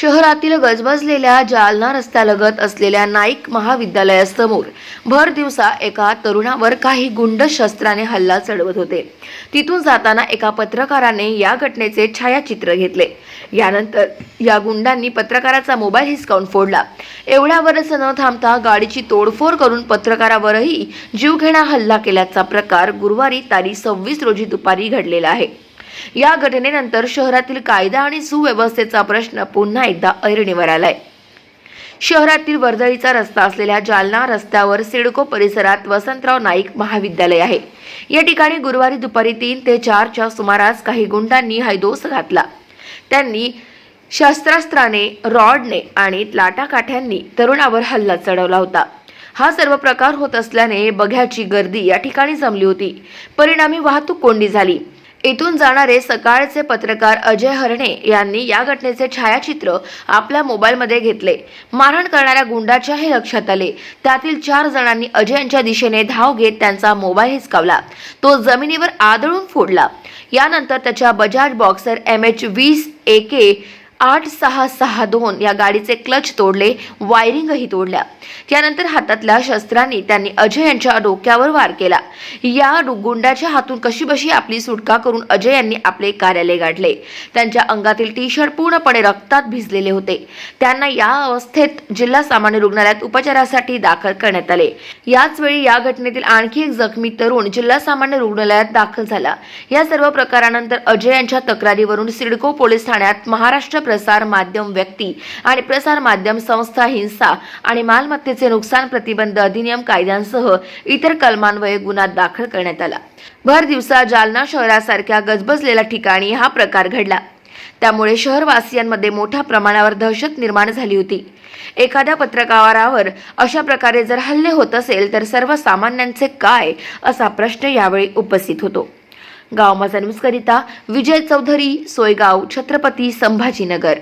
शहरातील गजबजलेल्या जालना रस्त्यालगत असलेल्या नाईक महाविद्यालयासमोर भर दिवसा एका तरुणावर काही गुंड शस्त्राने हल्ला चढवत होते. तिथून जाताना एका पत्रकाराने या घटनेचे छायाचित्र घेतले. यानंतर या गुंडांनी पत्रकाराचा मोबाईल हिसकावून फोडला. एवढ्यावरच न थांबता गाडीची तोडफोड करून पत्रकारावरही जीवघेणा हल्ला केल्याचा प्रकार गुरुवारी तारीख सव्वीस रोजी दुपारी घडलेला आहे. या घटनेनंतर शहरातील कायदा आणि सुव्यवस्थेचा प्रश्न पुन्हा एकदा ऐरणीवर आलाय. शहरातील वर्दळीचा रस्ता असलेल्या जालना रस्त्यावर सिडको परिसरात वसंतराव नाईक महाविद्यालय आहे. या ठिकाणी गुरुवारी दुपारी तीन ते चारच्या सुमारास काही गुंडांनी हैदोस घातला. त्यांनी शस्त्रास्त्राने रॉडने आणि लाटाकाठ्यांनी तरुणावर हल्ला चढवला होता. हा सर्व प्रकार होत असल्याने बघ्याची गर्दी या ठिकाणी जमली होती. परिणामी वाहतूक कोंडी झाली. इथून जाणारे सकाळचे पत्रकार अजय हरणे यांनी या घटनेचे छायाचित्र आपल्या मोबाईलमध्ये घेतले. मारहाण करणाऱ्या गुंडाच्या हे लक्षात आले. त्यातील चार जणांनी अजय यांच्या दिशेने धाव घेत त्यांचा मोबाईल हिसकावला. तो जमिनीवर आदळून फोडला. यानंतर त्याच्या बजाज बॉक्सर एम एच वीस ए के आठ सहा सहा दोन या गाडीचे क्लच तोडले वायरिंगही तोडल्या. त्यानंतर हातातल्या शस्त्रांनी त्यांनी अजय यांच्या डोक्यावर वार केला. या गुंडाच्या हातून कशीबशी आपली सुटका करून अजय यांनी आपले कार्यालय गाठले. त्यांच्या अंगातील टी शर्ट पूर्णपणे रक्तात भिजलेले होते. त्यांना या अवस्थेत जिल्हा सामान्य रुग्णालयात उपचारासाठी दाखल करण्यात आले. याच वेळी या घटनेतील आणखी एक जखमी तरुण जिल्हा सामान्य रुग्णालयात दाखल झाला. या सर्व प्रकारानंतर अजय यांच्या तक्रारीवरून सिडको पोलीस ठाण्यात महाराष्ट्र प्रसार माध्यम व्यक्ती आणि प्रसार माध्यम संस्था हिंसा आणि मालमत्तेचे नुकसान प्रतिबंध अधिनियम कायद्यांसह इतर कलमान्वये गुन्हा दाखल करण्यात आला. भर दिवसा जालना शहरासारख्या गजबजलेल्या ठिकाणी हा प्रकार घडला. त्यामुळे शहरवासियांमध्ये मोठ्या प्रमाणावर दहशत निर्माण झाली होती. एखाद्या पत्रकारावर अशा प्रकारे जर हल्ले होत असेल तर सर्वसामान्यांचे काय असा प्रश्न यावेळी उपस्थित होतो. गाव माझा न्यूजकरिता विजय चौधरी सोयगाव छत्रपती संभाजीनगर.